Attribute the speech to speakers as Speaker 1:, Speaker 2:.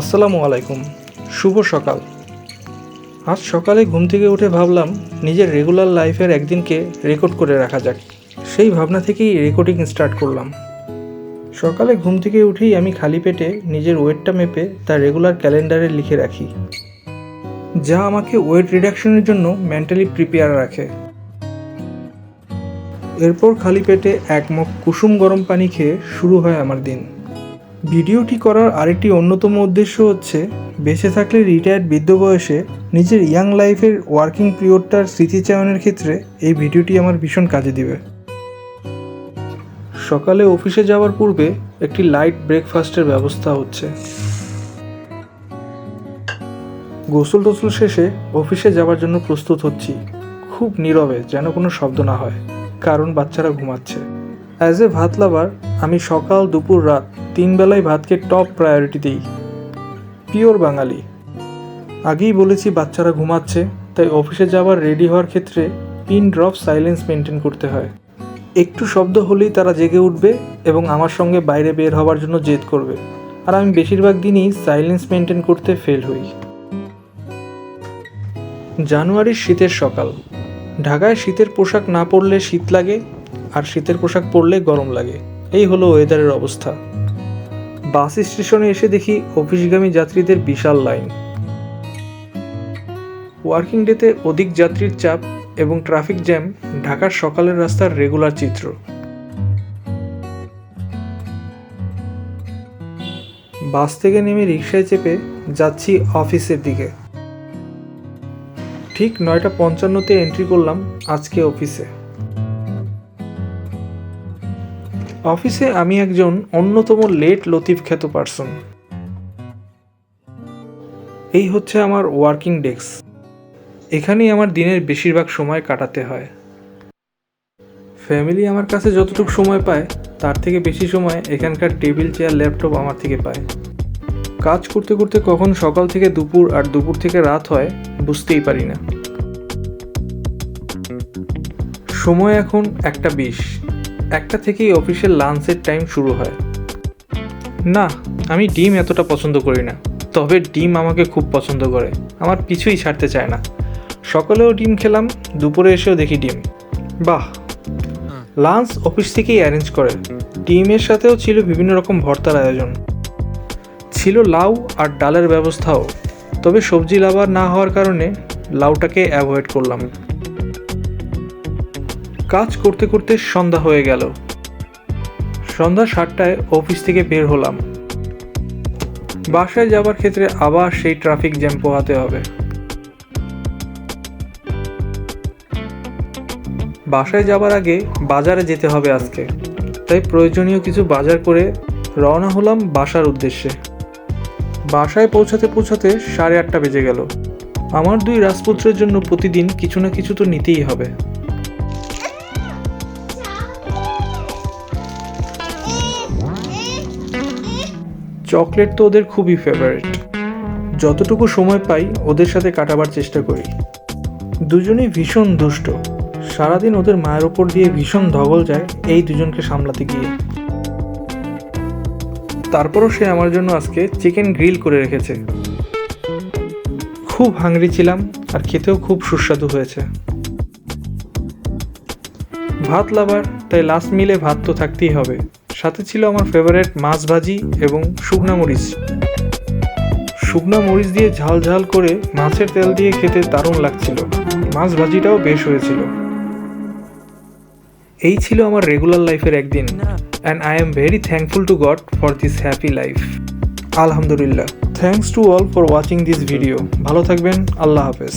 Speaker 1: আসসালামু আলাইকুম। শুভ সকাল। আজ সকালে ঘুম থেকে উঠে ভাবলাম নিজের রেগুলার লাইফের একদিনকে রেকর্ড করে রাখা যাক। সেই ভাবনা থেকেই রেকর্ডিং স্টার্ট করলাম। সকালে ঘুম থেকে উঠেই আমি খালি পেটে নিজের ওয়েটটা মেপে তা রেগুলার ক্যালেন্ডারে লিখে রাখি। যা আমাকে ওয়েট রিডাকশনের জন্য মেন্টালি প্রিপেয়ার রাখে। এরপর খালি পেটে এক মগ কুসুম গরম পানি খেয়ে শুরু হয় আমার দিন। ভিডিওটি করার আরেকটি অন্যতম উদ্দেশ্য হচ্ছে, বেঁচে থাকলে রিটায়ার্ড বৃদ্ধ বয়সে নিজের ইয়াং লাইফের ওয়ার্কিং পিরিয়ডটার স্মৃতিচায়নের ক্ষেত্রে এই ভিডিওটি আমার ভীষণ কাজে দিবে। সকালে অফিসে যাওয়ার পূর্বে একটি লাইট ব্রেকফাস্টের ব্যবস্থা হচ্ছে। গোসল টোসল শেষে অফিসে যাওয়ার জন্য প্রস্তুত হচ্ছি। খুব নীরবে যেন কোনো শব্দ না হয়, কারণ বাচ্চারা ঘুমাচ্ছে। অ্যাজ এ ভাত লাভার আমি সকাল, দুপুর, রাত তিন বেলায় ভাতকে টপ প্রায়োরিটি দিই। পিওর বাঙালি। আগেই বলেছি বাচ্চারা ঘুমাচ্ছে, তাই অফিসে যাওয়ার রেডি হওয়ার ক্ষেত্রে পিন ড্রপ সাইলেন্স মেনটেন করতে হয়। একটু শব্দ হলেই তারা জেগে উঠবে এবং আমার সঙ্গে বাইরে বের হওয়ার জন্য জেদ করবে। আর আমি বেশিরভাগ দিনই সাইলেন্স মেনটেন করতে ফেল হই। জানুয়ারির শীতের সকাল। ঢাকায় শীতের পোশাক না পরলে শীত লাগে আর শীতের পোশাক পরলে গরম লাগে। এই হলো ওয়েদারের অবস্থা। বাস স্টেশনে এসে দেখি অফিসগামী যাত্রীদের বিশাল লাইন। ওয়ার্কিং ডেতে অধিক যাত্রীর চাপ এবং ট্রাফিক জ্যাম ঢাকার সকালের রাস্তার রেগুলার চিত্র। বাস থেকে নেমে রিক্সায় চেপে যাচ্ছি অফিসের দিকে। ঠিক নয়টা পঞ্চান্নতে এন্ট্রি করলাম আজকে অফিসে। অফিসে আমি একজন অন্যতম লেট লতিফ খ্যাত পার্সন। এই হচ্ছে আমার ওয়ার্কিং ডেস্ক। এখানেই আমার দিনের বেশিরভাগ সময় কাটাতে হয়। ফ্যামিলি আমার কাছে যতটুকু সময় পায়, তার থেকে বেশি সময় এখানকার টেবিল, চেয়ার, ল্যাপটপ আমার থেকে পায়। কাজ করতে করতে কখন সকাল থেকে দুপুর আর দুপুর থেকে রাত হয়, বুঝতেই পারি না। সময় এখন একটা বিশ। একটা থেকেই অফিসের লাঞ্চের টাইম শুরু হয়। না, আমি ডিম এতটা পছন্দ করি না, তবে ডিম আমাকে খুব পছন্দ করে, আমার পিছুই ছাড়তে চায় না। সকালেও ডিম খেলাম, দুপুরে এসেও দেখি ডিম। বাহ! লাঞ্চ অফিস থেকেই অ্যারেঞ্জ করে, ডিমের সাথেও ছিল বিভিন্ন রকম ভর্তার আয়োজন। ছিল লাউ আর ডালের ব্যবস্থাও, তবে সবজি লাভার না হওয়ার কারণে লাউটাকে অ্যাভয়েড করলাম। কাজ করতে করতে সন্ধ্যা হয়ে গেল। সন্ধ্যা সাতটায় অফিস থেকে বের হলাম। বাসায় যাবার ক্ষেত্রে আবার সেই ট্রাফিক জ্যাম পোহাতে হবে। বাসায় যাবার আগে বাজারে যেতে হবে আজকে। তাই প্রয়োজনীয় কিছু বাজার করে রওনা হলাম বাসার উদ্দেশ্যে। বাসায় পৌঁছাতে পৌঁছাতে সাড়ে আটটা বেজে গেল। আমার দুই রাজপুত্রের জন্য প্রতিদিন কিছু না কিছু তো নিতেই হবে। চকলেট তো ওদের খুবই ফেভারিট যতটুকু সময় পাই ওদের সাথে কাটাবার চেষ্টা করি। দুজনেই ভীষণ দুষ্ট। সারাদিন ওদের মায়ের ওপর দিয়ে ভীষণ ধগল যায় এই দুজনকে সামলাতে গিয়ে। তারপরও সে আমার জন্য আজকে চিকেন গ্রিল করে রেখেছে। খুব হাংরি ছিলাম আর খেতেও খুব সুস্বাদু হয়েছে। ভাত লাভার তাই লাস্ট মিলে ভাত তো থাকতেই হবে। সাথে ছিল আমার ফেভারিট মাছ ভাজি এবং শুকনা মরিচ। শুকনা মরিচ দিয়ে ঝাল ঝাল করে মাছের তেল দিয়ে খেতে দারুণ লাগছিল। মাছ ভাজিটাও বেশ হয়েছিল। এই ছিল আমার রেগুলার লাইফের একদিন and I am very thankful to God for this happy life আলহামদুলিল্লাহ। Thanks to all for watching this video ভালো থাকবেন। আল্লাহ হাফেজ।